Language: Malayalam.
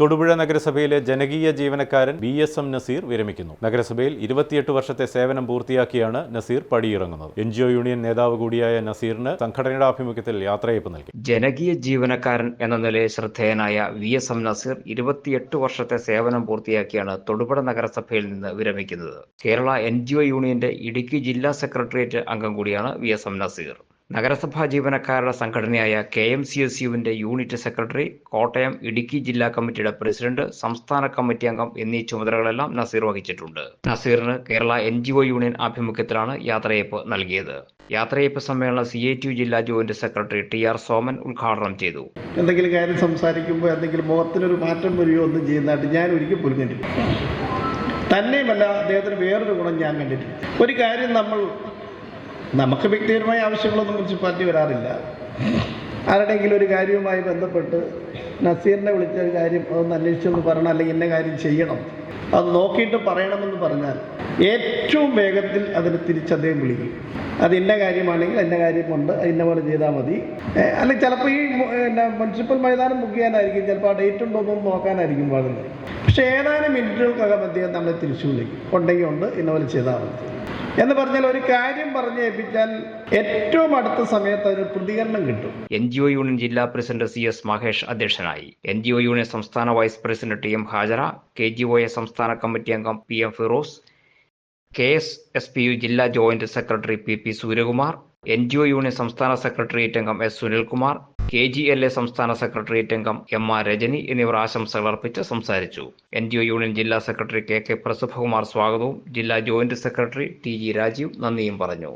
തൊടുപുഴ നഗരസഭയിലെ ജനകീയ ജീവനക്കാരൻ ബി എസ് എം നസീർ വിരമിക്കുന്നു. നഗരസഭയിൽ ഇരുപത്തിയെട്ട് വർഷത്തെ സേവനം പൂർത്തിയാക്കിയാണ് നസീർ പടിയിറങ്ങുന്നത്. എൻ ജി ഒ യൂണിയൻ നേതാവ് കൂടിയായ നസീറിന് സംഘടനയുടെ ആഭിമുഖ്യത്തിൽ യാത്രയപ്പ് നൽകി. ജനകീയ ജീവനക്കാരൻ എന്ന നിലയിൽ ശ്രദ്ധേയനായ വി എസ് എം നസീർ ഇരുപത്തിയെട്ട് വർഷത്തെ സേവനം പൂർത്തിയാക്കിയാണ് തൊടുപുഴ നഗരസഭയിൽ നിന്ന് വിരമിക്കുന്നത്. കേരള എൻ ജി ഒ യൂണിയന്റെ ഇടുക്കി ജില്ലാ സെക്രട്ടേറിയറ്റ് അംഗം കൂടിയാണ് വി എസ് എം നസീർ. നഗരസഭാ ജീവനക്കാരുടെ സംഘടനയായ കെ എം സി എസ് യുവിന്റെ യൂണിറ്റ് സെക്രട്ടറി കോട്ടയം ഇടുക്കി ജില്ലാ കമ്മിറ്റിയുടെ പ്രസിഡന്റ് സംസ്ഥാന കമ്മിറ്റി അംഗം എന്നീ ചുമതലകളെല്ലാം നസീർ വഹിച്ചിട്ടുണ്ട്. നസീറിന് Kerala N G O union ആഭിമുഖ്യത്തിലാണ് യാത്രയയപ്പ് നൽകിയത്. യാത്രയപ്പ് സമ്മേളനം സി എ ടി ജില്ലാ joint secretary T R Soman ഉദ്ഘാടനം ചെയ്തു. എന്തെങ്കിലും കാര്യം സംസാരിക്കുമ്പോൾ എന്തെങ്കിലും മുഖത്തിനൊരു മാറ്റം വരികയോ ഒന്നും ചെയ്യുന്നതായിട്ട് ഞാൻ ഒരിക്കൽ പോലും തന്നെയുമല്ല അദ്ദേഹത്തിന് വേറൊരു ഗുണം ഞാൻ കണ്ടിട്ടില്ല. ഒരു കാര്യം നമ്മൾ നമുക്ക് വ്യക്തിപരമായ ആവശ്യങ്ങളൊന്നും മുനിസിപ്പാലിറ്റി വരാറില്ല. ആരുടെയെങ്കിലും ഒരു കാര്യവുമായി ബന്ധപ്പെട്ട് നസീറിനെ വിളിച്ച ഒരു കാര്യം അതൊന്ന് അന്വേഷിച്ചെന്ന് പറയണം അല്ലെങ്കിൽ ഇന്ന കാര്യം ചെയ്യണം. അത് നോക്കിയിട്ട് പറയണമെന്ന് പറഞ്ഞാൽ ഏറ്റവും വേഗത്തിൽ അതിന് തിരിച്ചദ്ദേഹം വിളിക്കും. അത് ഇന്ന കാര്യമാണെങ്കിൽ ഇന്ന കാര്യമുണ്ട് ഇന്ന പോലെ ചെയ്താൽ മതി. അല്ലെങ്കിൽ ചിലപ്പോൾ ഈ മുനിസിപ്പൽ മൈതാനം ബുക്ക് ചെയ്യാനായിരിക്കും ചിലപ്പോൾ ആ ഡേറ്റ് ഉണ്ടോ എന്നൊന്നും നോക്കാനായിരിക്കും പാടുന്നത് പക്ഷേ ഏതാനും മിനിറ്റുകൾക്കകം അദ്ദേഹം നമ്മളെ തിരിച്ചു വിളിക്കും. ഉണ്ടെങ്കിൽ ഉണ്ട് ഇന്ന പോലെ ചെയ്താൽ മതി. എന്ന് പറഞ്ഞാൽ ഒരു കാര്യം പറഞ്ഞ് ഏൽപ്പിച്ചാൽ ഏറ്റവും അടുത്ത സമയത്ത് അതിന് പ്രതികരണം കിട്ടും. എൻ ജി ഒ യൂണിയൻ ജില്ലാ പ്രസിഡന്റ് സി എസ് മഹേഷ് അധ്യക്ഷനായി. എൻ ജി ഒ യൂണിയൻ സംസ്ഥാന vice president T M Hajara K G O A സംസ്ഥാന കമ്മിറ്റി അംഗം P M Firoz K S S P U ജില്ലാ joint secretary P P Suryakumar N G O union സംസ്ഥാന സെക്രട്ടേറിയറ്റ് അംഗം S Sunilkumar K G L A സംസ്ഥാന സെക്രട്ടേറിയറ്റ് അംഗം എം ആർ രജനി എന്നിവർ ആശംസകൾ അർപ്പിച്ച് സംസാരിച്ചു. എൻ ജി ഒ യൂണിയൻ ജില്ലാ സെക്രട്ടറി കെ കെ പ്രസഭകുമാർ സ്വാഗതവും. ജില്ലാ joint secretary T G Rajeev നന്ദിയും പറഞ്ഞു.